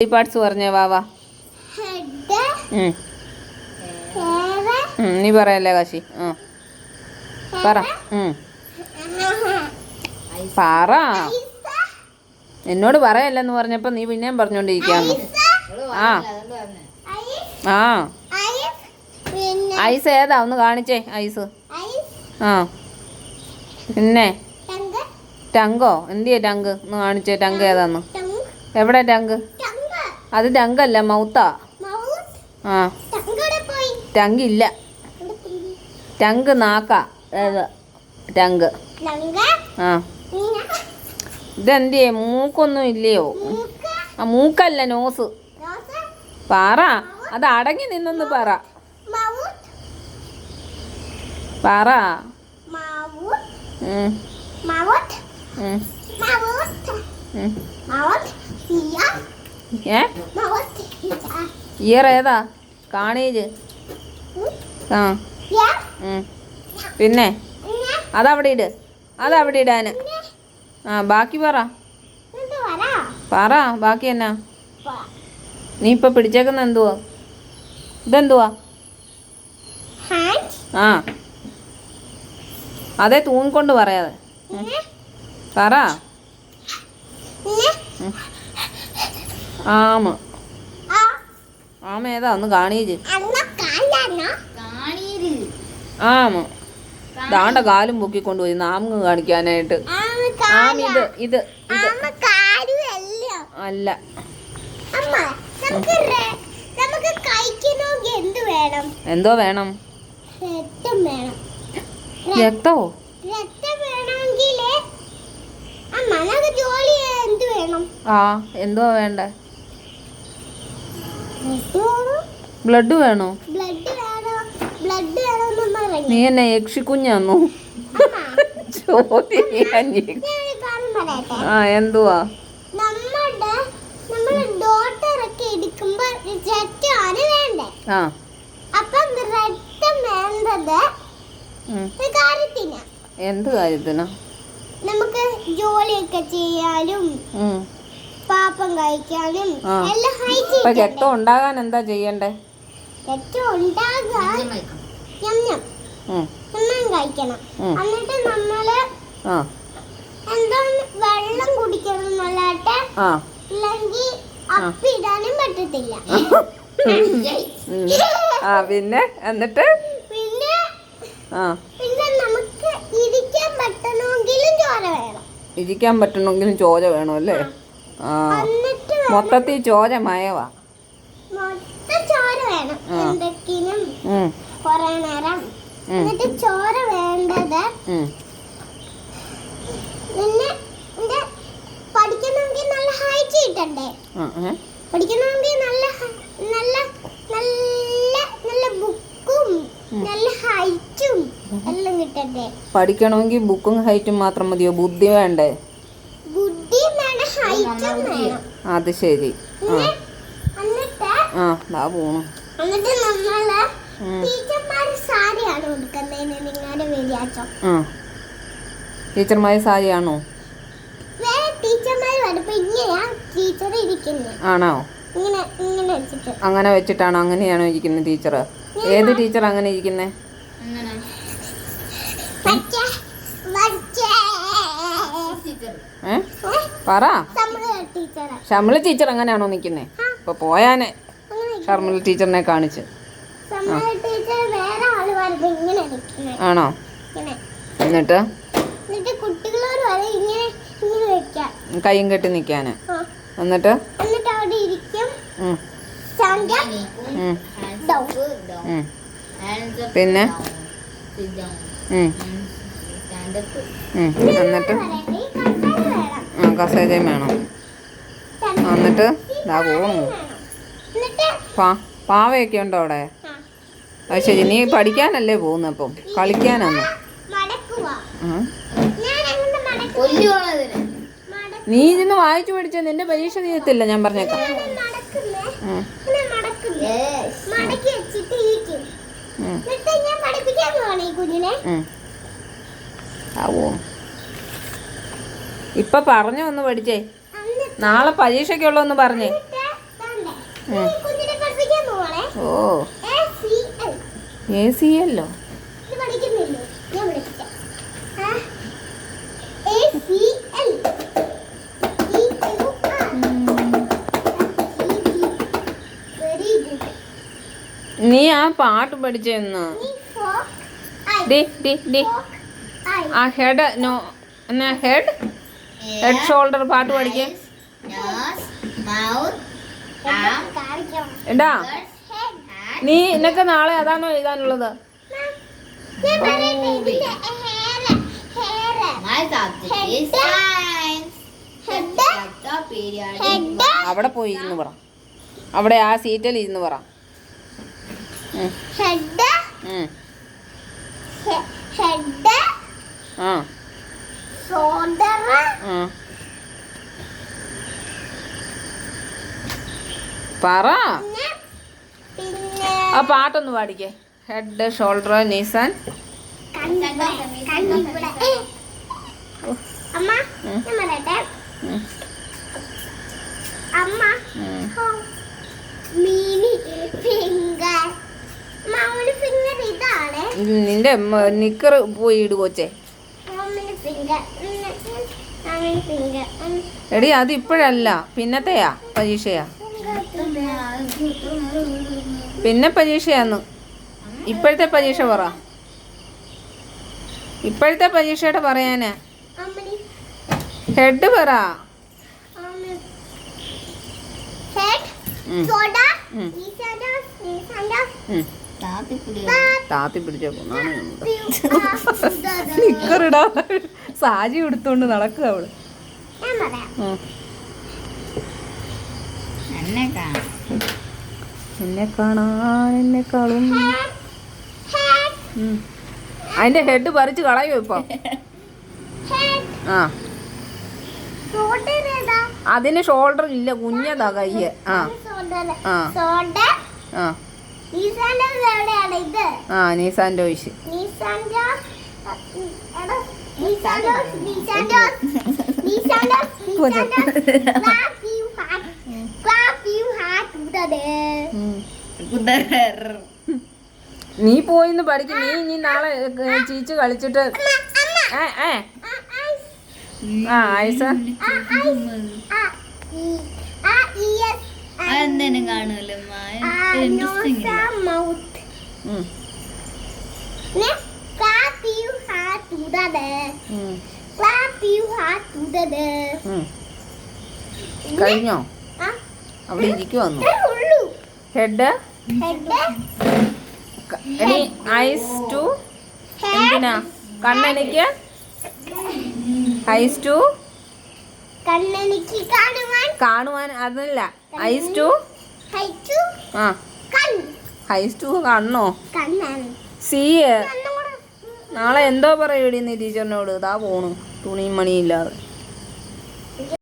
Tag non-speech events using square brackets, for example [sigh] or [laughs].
Parts പറഞ്ഞേ വാവാ നീ പറയല്ലേ കാശി? ആ. പറ. പറ. എന്നോട് പറയല്ലെന്ന് പറഞ്ഞപ്പോ നീ പിന്നെയും പറഞ്ഞോണ്ടിരിക്കാന്ന്. ആ. ആ. ഐസ്. ഏതാ? ഒന്ന് കാണിച്ചേ ഐസ്. ആ. പിന്നെ? ടങ്ക്. എന്തിയാ ടങ്ക്? ഒന്ന് കാണിച്ചേ ടങ്ക് ഏതാന്ന്. എവിടെ ടങ്ക്? അത് ടങ്കല്ല മൗത്താ. ആ. ടങ്കില്ല. ടങ്ക് ഇല്ല ടങ്ക് നാക്ക. ടങ്ക്. ആ. ഇതെന്തേ മൂക്കൊന്നും ഇല്ലയോ? ആ മൂക്കല്ല നോസ്. പറ. അത് അടങ്ങി നിന്നൊന്ന് പറ. പറ. ഉം, ഉം, ഉം. ഏ? ഇയർ ഏതാ? കാണീജ് ആ. പിന്നെ? അതവിടെ ഇട്. അതവിടെ ഇടാന്. ആ ബാക്കി പറ. പറ ബാക്കി എന്നാ? നീ ഇപ്പൊ പിടിച്ചേക്കുന്ന എന്തുവാ? ഇതെന്തുവാ? ആ. അതെ തൂങ്ങിക്കൊണ്ട് പറയാതെ. പറ. ആമ. ആ. ആമ ഏതാ? ഒന്ന് കാണീര് ആമ. ദാണ്ട കാലും പൊക്കിക്കൊണ്ട് പോയി നാമങ്ങ് കാണിക്കാനായിട്ട്. ആമ ഇത് ഇത് അല്ല. അമ്മ നമുക്ക് നമുക്ക് കഴിക്കണമെങ്കിൽ എന്ത് വേണം? എന്തോ വേണം? രക്തം വേണം. രക്തമോ ആ എന്തോ വേണ്ടേ? ബ്ലഡ് വേണോ? നീ എന്നെ യക്ഷിക്കുഞ്ഞാന്നോ ചോദ്യം ആ എന്തുവാ? ആ. എന്ത് കാര്യത്തിനാ? നമുക്ക് ജോലിയൊക്കെ ചെയ്യാനും. പാപ്പം കഴിക്കാനും ഇപ്പൊ രക്തം ഉണ്ടാകാൻ എന്താ ചെയ്യണ്ടേ? രക്തം ഉണ്ടാകാൻ കഴിക്കണം. എന്നിട്ട് നമ്മൾ ആ. എന്തോ വെള്ളം കുടിക്കണം ആ. ഇല്ലെങ്കിൽ അപ്പിടാനും പറ്റത്തില്ല. [laughs] ആ പിന്നെ? എന്നിട്ട്? പിന്നെ ആ. പിന്നെ നമുക്ക് ഇരിക്കാൻ പറ്റണമെങ്കിലും ചോര വേണം. ഇരിക്കാൻ പറ്റണമെങ്കിലും ചോര വേണം അല്ലേ? ആ. മൊത്തത്തിൽ ചോര മയവാ. ചോര വേണം. എന്തൊക്കെയും. നേരം. എന്നിട്ട് ചോര വേണ്ടത് ഉം. പിന്നെ പഠിക്കണമെങ്കിൽ നല്ല ഹൈറ്റ് കിട്ടണ്ടേ ആ, പഠിക്കണമെങ്കിൽ നല്ല നല്ല നല്ല നല്ല ബുക്കും നല്ല ഹൈറ്റും എല്ലാം കിട്ടണ്ടേ? പഠിക്കണമെങ്കിൽ ബുക്കും ഹൈറ്റും മാത്രം മതിയോ? ബുദ്ധി വേണ്ടേ ബുദ്ധിയും വേണം ഹൈറ്റും വേണം അത് ശരി. ആ. ആ പോണു. എന്നിട്ട് നമ്മൾ ഉം. ടീച്ചർമാര് സാരിയാണ് കൊടുക്കുന്നതിന് നിങ്ങളുടെ വിചാരിച്ചോ സാരിയാണോ? വേറെ ടീച്ചർമാർ വരുമ്പോ ഇങ്ങനെയാ ടീച്ചർ ഇരിക്കുന്നത് ആണോ? ഇങ്ങനെ ഇങ്ങനെ വെച്ചിട്ട്. അങ്ങനെ വെച്ചിട്ടാണോ അങ്ങനെയാണോ ഇരിക്കുന്നത് ടീച്ചർ ഏത് ടീച്ചർ അങ്ങനെ ഇരിക്കുന്നത് പറ. ഷമിള ടീച്ചർ എങ്ങനെയാണോ നിൽക്കുന്നത് ഇപ്പൊ പോയാനെ ഷർമിള ടീച്ചറിനെ കാണിച്ച്. ടീച്ചർ വേറെ ആൾ വരുമ്പോ ഇങ്ങനെ നിൽക്കുന്നത് ആണോ? ഇങ്ങനെ. എന്നിട്ട്? കൈയും കെട്ടി നിൽക്കാന് എന്നിട്ട്? പിന്നെ. എന്നിട്ട്? ആ കസേരയും വേണം. എന്നിട്ട് ഇതാ പോണു പാ പാവയൊക്കെ ഉണ്ടോ അവിടെ? അത് ശരി നീ പഠിക്കാനല്ലേ മടക്കുക മടക്കുക നീ ഇരുന്ന് വായിച്ചു പഠിച്ച നിന്റെ പരീക്ഷ തീരത്തില്ല ഞാൻ പറഞ്ഞേക്കാം. നടക്കുന്നേ ഇപ്പൊ പറഞ്ഞു ഒന്ന് പഠിച്ചേ. നാളെ നാളെ പരീക്ഷയ്ക്കുള്ളൊന്ന് പറഞ്ഞേ. ഓ. എ സി അല്ലോ നീ ആ പാട്ട് പഠിച്ചെന്ന് ഡി ഡി ഡി. ആ ഹെഡ് നോ എന്നാ ഹെഡ്? ഹെഡ് ഷോൾഡർ പാട്ട് പഠിക്കേ എന്താ? നീ നിനക്ക് നാളെ അതാണോ എഴുതാനുള്ളത്? അവിടെ പോയി ഇരുന്ന് പറ. അവിടെ ആ സീറ്റിൽ ഇരുന്ന് പറ. ഹെഡ് ആ ഷോൾഡർ ആ പറ. ആ പാട്ടൊന്ന് പാടിക്കേ. ഹെഡ് ഷോൾഡർ നീസാൻ അമ്മ ഫിംഗർ നിന്റെ നിക്കർ പോയി ഇടു കൊച്ചേ. എടി അത് ഇപ്പോഴല്ല. പിന്നത്തെയാ പരീക്ഷയാ. പിന്നെ പരീക്ഷയാന്ന്. ഇപ്പോഴത്തെ പരീക്ഷ പറ. ഇപ്പോഴത്തെ പരീക്ഷയുടെ പറയാനാ. ഹെഡ് പറ. താത്തി പിടിച്ചോ? [laughs] ഇടാ സാജി എടുത്തോണ്ട് നടക്കുക അവൾ. പറയാം. എന്നെ കാണാം. എന്നെ കാണാൻ എന്നെ കളും. അതിന്റെ ഹെഡ് പറിച്ച് കളയോ ഇപ്പൊ ആ അതിന് ഷോൾഡർ ഇല്ല കുഞ്ഞതാ കയ്യ് ആ ആ. ആ ആ നീ പോയിന്ന് പഠിക്കും. നീ ഇനി നാളെ ചീച്ചു കളിച്ചിട്ട് ആ അതെന്തേനും കാണുമല്ലോ. കഴിഞ്ഞോ? ആ. അവിടെ ഇരിക്കുവന്നു? ഹെഡ് ഇനി ഐസ് ടു എന്തിനാ? കണ്ണെനിക്ക്? ഐസ് ടു കാണുവാൻ. അതല്ല. ഐസ് ടു ആ. ഐസ് ടു കണ്ണോ? സീ നാളെ എന്തോ പറയൂടി നീ ടീച്ചറിനോട് ഇതാ പോണു. തുണിയും മണിയില്ലാതെ